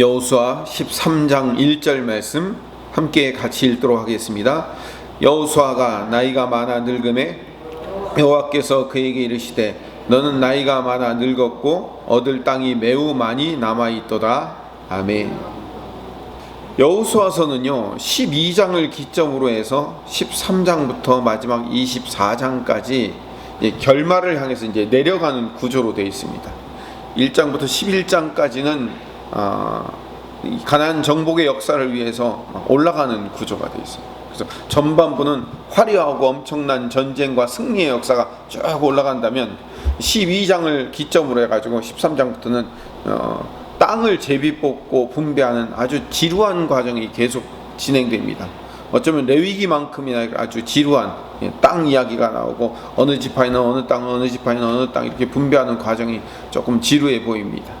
여호수아 13장 1절 말씀 함께 같이 읽도록 하겠습니다. 여호수아가 나이가 많아 늙음에 여호와께서 그에게 이르시되 너는 나이가 많아 늙었고 얻을 땅이 매우 많이 남아 있도다. 아멘. 여호수아서는요 12장을 기점으로 해서 13장부터 마지막 24장까지 결말을 향해서 이제 내려가는 구조로 되어 있습니다. 1장부터 11장까지는 아, 가난 정복의 역사를 위해서 올라가는 구조가 되어 있어요. 그래서 전반부는 화려하고 엄청난 전쟁과 승리의 역사가 쭉 올라간다면 12장을 기점으로 해가지고 13장부터는 어, 땅을 제비 뽑고 분배하는 아주 지루한 과정이 계속 진행됩니다. 어쩌면 레위기만큼이나 아주 지루한 예, 땅 이야기가 나오고 어느 지파에는 어느 땅, 어느 지파에는 어느 땅 이렇게 분배하는 과정이 조금 지루해 보입니다.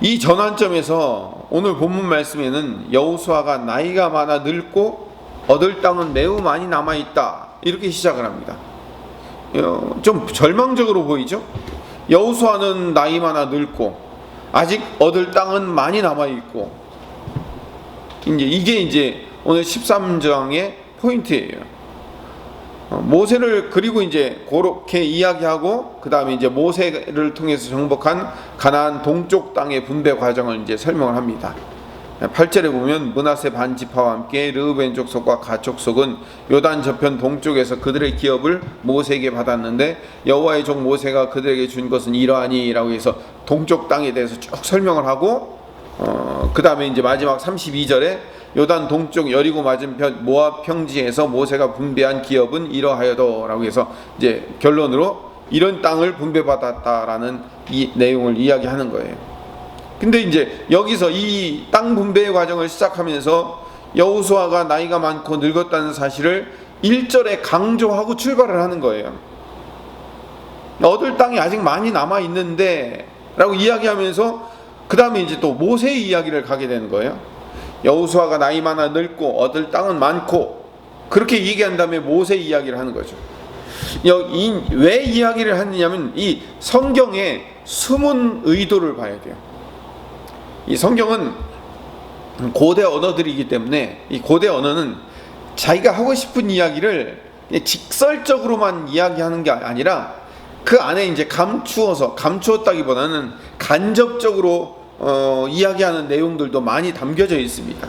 이 전환점에서 오늘 본문 말씀에는 여호수아가 나이가 많아 늙고 얻을 땅은 매우 많이 남아 있다 이렇게 시작을 합니다. 어, 좀 절망적으로 보이죠? 여호수아는 나이 많아 늙고 아직 얻을 땅은 많이 남아 있고 이제 이게 이제 오늘 13장의 포인트예요. 어, 모세를 그리고 이제 그렇게 이야기하고 그 다음에 이제 모세를 통해서 정복한 가나안 동쪽 땅의 분배 과정을 이제 설명을 합니다. 8절에 보면 문하세 반지파와 함께 르우벤 족속과 가 족 속은 요단 저편 동쪽에서 그들의 기업을 모세에게 받았는데 여호와의 종 모세가 그들에게 준 것은 이러하니라고 해서 동쪽 땅에 대해서 쭉 설명을 하고 어, 그 다음에 이제 마지막 32절에 요단 동쪽 여리고 맞은편 모압 평지에서 모세가 분배한 기업은 이러하여도라고 해서 이제 결론으로 이런 땅을 분배받았다라는 이 내용을 이야기하는 거예요. 근데 이제 여기서 이 땅 분배의 과정을 시작하면서 여우수아가 나이가 많고 늙었다는 사실을 1절에 강조하고 출발을 하는 거예요. 얻을 땅이 아직 많이 남아 있는데 라고 이야기하면서 그 다음에 이제 또 모세의 이야기를 가게 되는 거예요. 여우수아가 나이 많아 늙고 얻을 땅은 많고 그렇게 얘기한 다음에 모세 이야기를 하는 거죠. 이, 왜 이야기를 하느냐면 이 성경의 숨은 의도를 봐야 돼요. 이 성경은 고대 언어들이기 때문에 이 고대 언어는 자기가 하고 싶은 이야기를 직설적으로만 이야기하는 게 아니라 그 안에 이제 감추어서 감추었다기보다는 간접적으로 어, 이야기하는 내용들도 많이 담겨져 있습니다.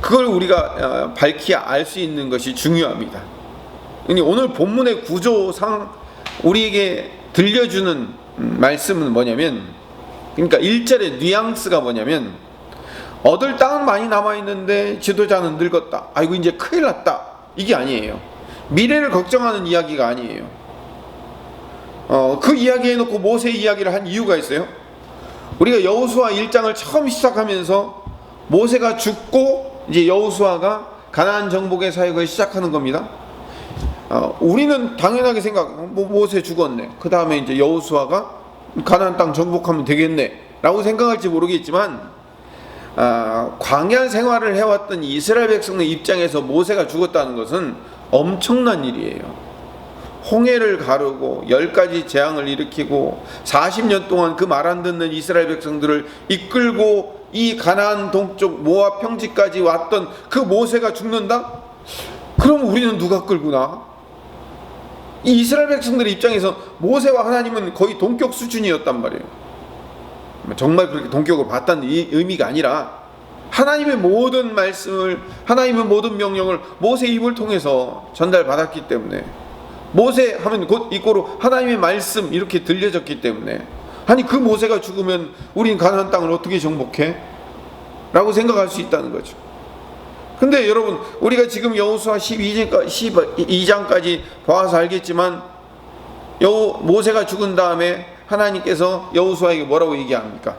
그걸 우리가 어, 밝히 알수 있는 것이 중요합니다. 오늘 본문의 구조상 우리에게 들려주는 말씀은 뭐냐면 그러니까 1절의 뉘앙스가 뭐냐면 얻을 땅은 많이 남아 있는데 지도자는 늙었다. 아이고 이제 큰일 났다. 이게 아니에요. 미래를 걱정하는 이야기가 아니에요. 어, 그 이야기 해놓고 모세 이야기를 한 이유가 있어요. 우리가 여호수아 1장을 처음 시작하면서 모세가 죽고 이제 여호수아가 가나안 정복의 사역을 시작하는 겁니다. 어, 우리는 당연하게 생각, 뭐 모세 죽었네. 그 다음에 이제 여호수아가 가나안 땅 정복하면 되겠네라고 생각할지 모르겠지만 아, 광야 생활을 해왔던 이스라엘 백성의 입장에서 모세가 죽었다는 것은 엄청난 일이에요. 홍해를 가르고 열 가지 재앙을 일으키고 40년 동안 그 말 안 듣는 이스라엘 백성들을 이끌고 이 가나안 동쪽 모압 평지까지 왔던 그 모세가 죽는다? 그럼 우리는 누가 끌고 나? 이 이스라엘 백성들 입장에서 모세와 하나님은 거의 동격 수준이었단 말이에요. 정말 그렇게 동격을 봤다는 의미가 아니라 하나님의 모든 말씀을 하나님의 모든 명령을 모세 입을 통해서 전달받았기 때문에 모세 하면 곧 이꼬로 하나님의 말씀 이렇게 들려졌기 때문에 아니 그 모세가 죽으면 우린 가나안 땅을 어떻게 정복해? 라고 생각할 수 있다는 거죠. 근데 여러분 우리가 지금 여호수아 12장까지 봐서 알겠지만 여호 모세가 죽은 다음에 하나님께서 여호수아에게 뭐라고 얘기합니까?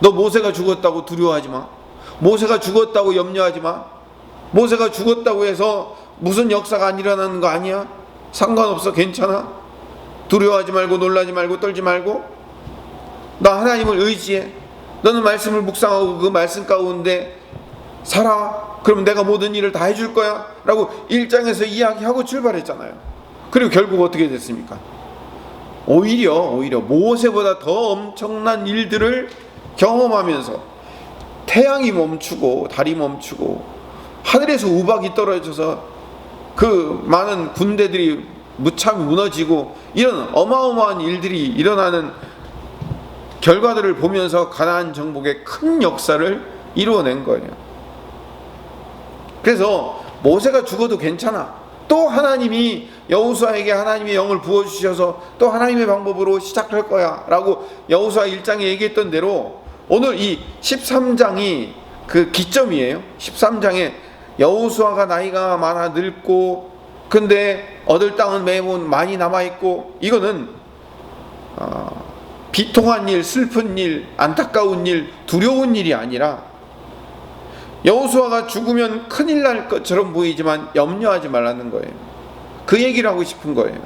너 모세가 죽었다고 두려워하지 마. 모세가 죽었다고 염려하지 마. 모세가 죽었다고 해서 무슨 역사가 안 일어나는 거 아니야? 상관없어. 괜찮아. 두려워하지 말고 놀라지 말고 떨지 말고 나 하나님을 의지해. 너는 말씀을 묵상하고 그 말씀 가운데 살아. 그러면 내가 모든 일을 다 해줄 거야. 라고 1장에서 이야기하고 출발했잖아요. 그리고 결국 어떻게 됐습니까? 오히려, 오히려 모세보다 더 엄청난 일들을 경험하면서 태양이 멈추고 달이 멈추고 하늘에서 우박이 떨어져서 그 많은 군대들이 무참 무너지고 이런 어마어마한 일들이 일어나는 결과들을 보면서 가나안 정복의 큰 역사를 이루어낸 거예요. 그래서 모세가 죽어도 괜찮아. 또 하나님이 여호수아에게 하나님의 영을 부어 주셔서 또 하나님의 방법으로 시작할 거야라고 여호수아 1장에 얘기했던 대로 오늘 이 13장이 그 기점이에요. 13장에 여호수아가 나이가 많아 늙고 근데 얻을 땅은 매우 많이 남아 있고 이거는 어, 비통한 일, 슬픈 일, 안타까운 일, 두려운 일이 아니라 여호수아가 죽으면 큰일 날 것처럼 보이지만 염려하지 말라는 거예요. 그 얘기를 하고 싶은 거예요.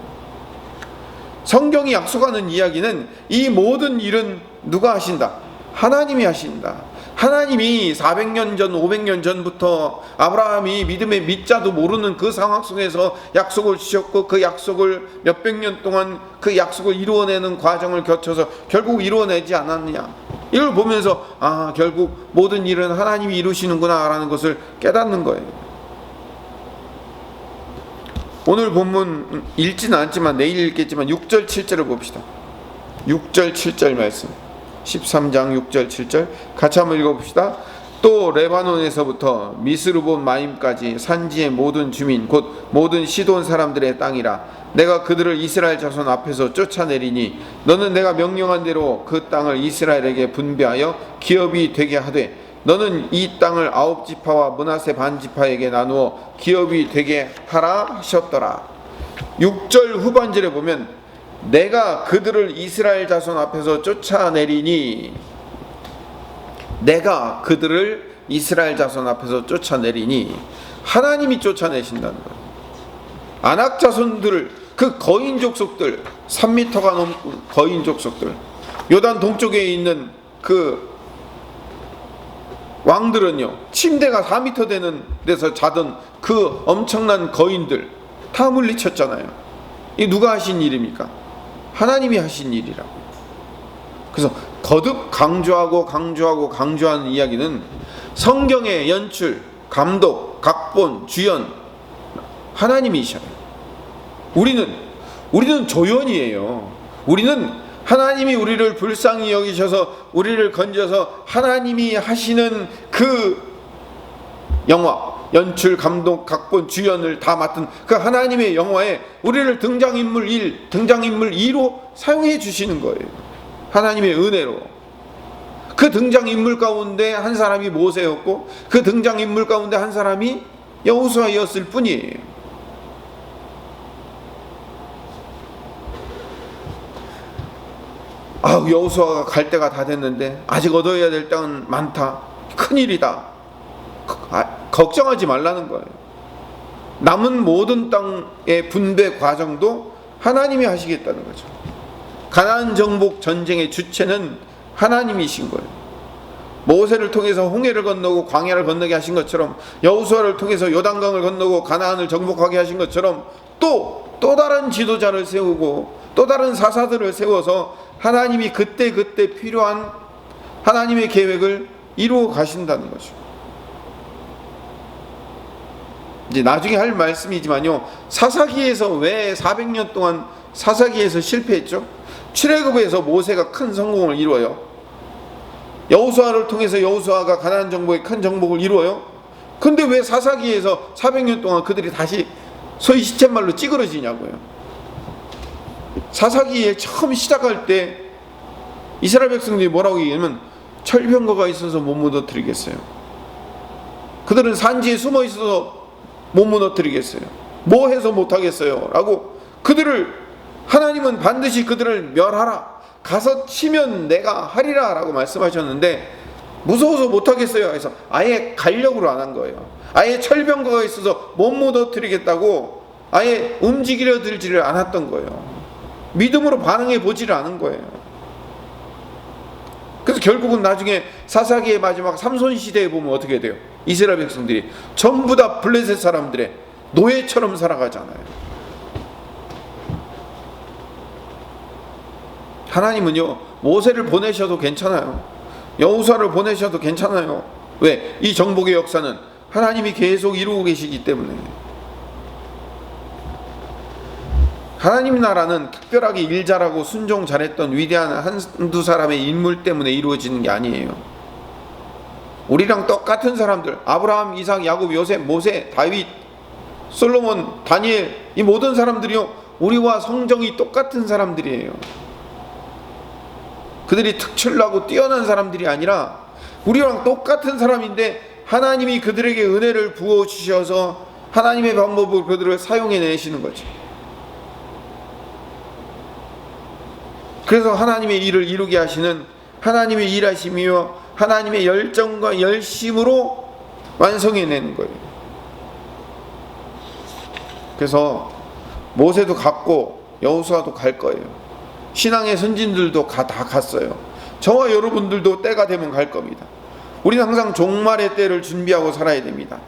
성경이 약속하는 이야기는 이 모든 일은 누가 하신다? 하나님이 하신다. 하나님이 400년 전, 500년 전부터 아브라함이 믿음의 밑자도 모르는 그 상황 속에서 약속을 주셨고 그 약속을 몇백 년 동안 그 약속을 이루어내는 과정을 거쳐서 결국 이루어내지 않았느냐. 이걸 보면서 아, 결국 모든 일은 하나님이 이루시는구나라는 것을 깨닫는 거예요. 오늘 본문 읽지는 않지만 내일 읽겠지만 6절 7절을 봅시다. 6절 7절 말씀. 13장 6절 7절 같이 한번 읽어봅시다. 또 레바논에서부터 미스르본 마임까지 산지의 모든 주민 곧 모든 시돈 사람들의 땅이라 내가 그들을 이스라엘 자손 앞에서 쫓아내리니 너는 내가 명령한 대로 그 땅을 이스라엘에게 분배하여 기업이 되게 하되 너는 이 땅을 아홉 지파와 문하세 반 지파에게 나누어 기업이 되게 하라 하셨더라. 6절 후반절에 보면 내가 그들을 이스라엘 자손 앞에서 쫓아내리니 내가 그들을 이스라엘 자손 앞에서 쫓아내리니 하나님이 쫓아내신다는 거예요. 안악 자손들을 그 거인 족속들 3미터가 넘는 거인 족속들 요단 동쪽에 있는 그 왕들은요 침대가 4미터 되는 데서 자던 그 엄청난 거인들 다 물리쳤잖아요. 이 누가 하신 일입니까? 하나님이 하신 일이라고. 그래서 거듭 강조하고 강조하고 강조하는 이야기는 성경의 연출, 감독, 각본, 주연 하나님이셔요. 우리는 우리는 조연이에요. 우리는 하나님이 우리를 불쌍히 여기셔서 우리를 건져서 하나님이 하시는 그 영화, 연출, 감독, 각본, 주연을 다 맡은 그 하나님의 영화에 우리를 등장인물 1, 등장인물 2로 사용해 주시는 거예요. 하나님의 은혜로. 그 등장인물 가운데 한 사람이 모세였고 그 등장인물 가운데 한 사람이 여호수아였을 뿐이에요. 아, 여호수아가 갈 때가 다 됐는데 아직 얻어야 될 땅은 많다. 큰일이다. 아, 걱정하지 말라는 거예요. 남은 모든 땅의 분배 과정도 하나님이 하시겠다는 거죠. 가나안 정복 전쟁의 주체는 하나님이신 거예요. 모세를 통해서 홍해를 건너고 광야를 건너게 하신 것처럼 여호수아를 통해서 요단강을 건너고 가나안을 정복하게 하신 것처럼 또또 다른 지도자를 세우고 또 다른 사사들을 세워서 하나님이 그때 그때 필요한 하나님의 계획을 이루어 가신다는 거죠. 이제 나중에 할 말씀이지만요. 사사기에서 왜 400년 동안 사사기에서 실패했죠? 출애굽에서 모세가 큰 성공을 이루어요. 여호수아를 통해서 여호수아가 가나안 정복의 큰 정복을 이루어요. 근데 왜 사사기에서 400년 동안 그들이 다시 소위 시쳇말로 찌그러지냐고요. 사사기에 처음 시작할 때 이스라엘 백성들이 뭐라고 얘기하면 철병거가 있어서 못 무너뜨리겠어요. 그들은 산지에 숨어 있어서 못 무너뜨리겠어요. 뭐 해서 못 하겠어요. 라고 그들을 하나님은 반드시 그들을 멸하라. 가서 치면 내가 하리라 라고 말씀하셨는데 무서워서 못 하겠어요. 해서 아예 간력으로 안 한 거예요. 아예 철병거가 있어서 못 무너뜨리겠다고 아예 움직이려 들지를 않았던 거예요. 믿음으로 반응해 보지를 않은 거예요. 그래서 결국은 나중에 사사기의 마지막 삼손 시대에 보면 어떻게 돼요? 이스라엘 백성들이 전부 다 블레셋 사람들의 노예처럼 살아가잖아요. 하나님은요 모세를 보내셔도 괜찮아요. 여호수아를 보내셔도 괜찮아요. 왜? 이 정복의 역사는 하나님이 계속 이루고 계시기 때문에. 하나님 나라는 특별하게 일 잘하고 순종 잘했던 위대한 한두 사람의 인물 때문에 이루어지는 게 아니에요. 우리랑 똑같은 사람들, 아브라함, 이삭, 야곱, 요셉, 모세, 다윗, 솔로몬, 다니엘, 이 모든 사람들이요, 우리와 성정이 똑같은 사람들이에요. 그들이 특출나고 뛰어난 사람들이 아니라 우리랑 똑같은 사람인데 하나님이 그들에게 은혜를 부어 주셔서 하나님의 방법으로 그들을 사용해 내시는 거죠. 그래서 하나님의 일을 이루게 하시는 하나님의 일하심이며 하나님의 열정과 열심으로 완성해 내는 거예요. 그래서 모세도 갔고 여호수아도 갈 거예요. 신앙의 선진들도 가, 다 갔어요. 저와 여러분들도 때가 되면 갈 겁니다. 우리는 항상 종말의 때를 준비하고 살아야 됩니다.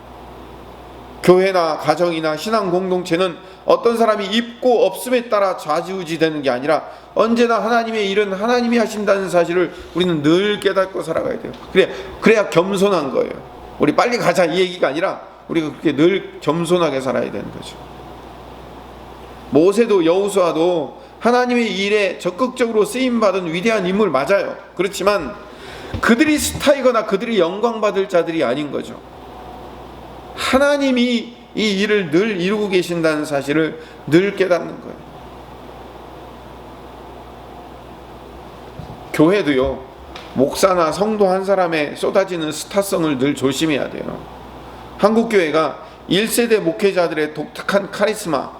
교회나 가정이나 신앙 공동체는 어떤 사람이 있고 없음에 따라 좌지우지 되는 게 아니라 언제나 하나님의 일은 하나님이 하신다는 사실을 우리는 늘 깨닫고 살아가야 돼요. 그래 그래야 겸손한 거예요. 우리 빨리 가자 이 얘기가 아니라 우리가 그렇게 늘 겸손하게 살아야 되는 거죠. 모세도 여호수아도 하나님의 일에 적극적으로 쓰임 받은 위대한 인물 맞아요. 그렇지만 그들이 스타이거나 그들이 영광 받을 자들이 아닌 거죠. 하나님이 이 일을 늘 이루고 계신다는 사실을 늘 깨닫는 거예요. 교회도요, 목사나 성도 한 사람의 쏟아지는 스타성을 늘 조심해야 돼요. 한국교회가 1세대 목회자들의 독특한 카리스마,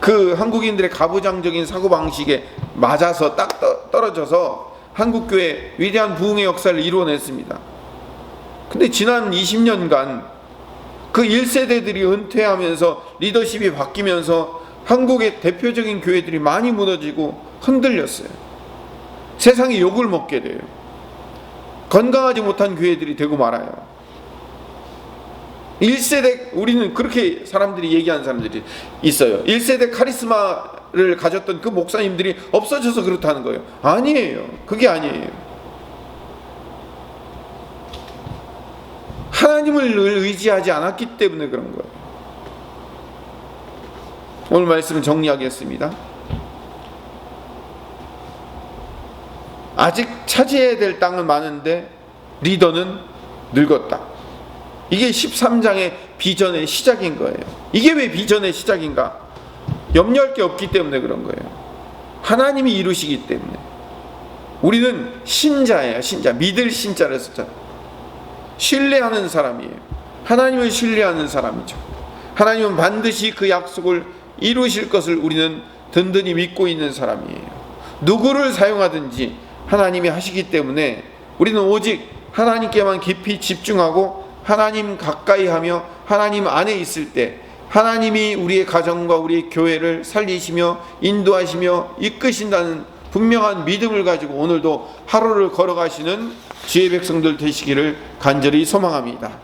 그 한국인들의 가부장적인 사고방식에 맞아서 딱 떠- 떨어져서 한국교회 위대한 부흥의 역사를 이루어냈습니다. 근데 지난 20년간 그 1세대들이 은퇴하면서 리더십이 바뀌면서 한국의 대표적인 교회들이 많이 무너지고 흔들렸어요. 세상이 욕을 먹게 돼요. 건강하지 못한 교회들이 되고 말아요. 1세대 우리는 그렇게 사람들이 얘기하는 사람들이 있어요. 1세대 카리스마를 가졌던 그 목사님들이 없어져서 그렇다는 거예요. 아니에요. 그게 아니에요. 하나님을 의지하지 않았기 때문에 그런 거예요. 오늘 말씀을 정리하겠습니다. 아직 차지해야 될 땅은 많은데 리더는 늙었다. 이게 13장의 비전의 시작인 거예요. 이게 왜 비전의 시작인가? 염려할 게 없기 때문에 그런 거예요. 하나님이 이루시기 때문에. 우리는 신자예요, 신자. 믿을 신자를 썼잖아요. 신뢰하는 사람이에요. 하나님을 신뢰하는 사람이죠. 하나님은 반드시 그 약속을 이루실 것을 우리는 든든히 믿고 있는 사람이에요. 누구를 사용하든지 하나님이 하시기 때문에 우리는 오직 하나님께만 깊이 집중하고 하나님 가까이 하며 하나님 안에 있을 때 하나님이 우리의 가정과 우리의 교회를 살리시며 인도하시며 이끄신다는 분명한 믿음을 가지고 오늘도 하루를 걸어가시는 주의 백성들 되시기를 간절히 소망합니다.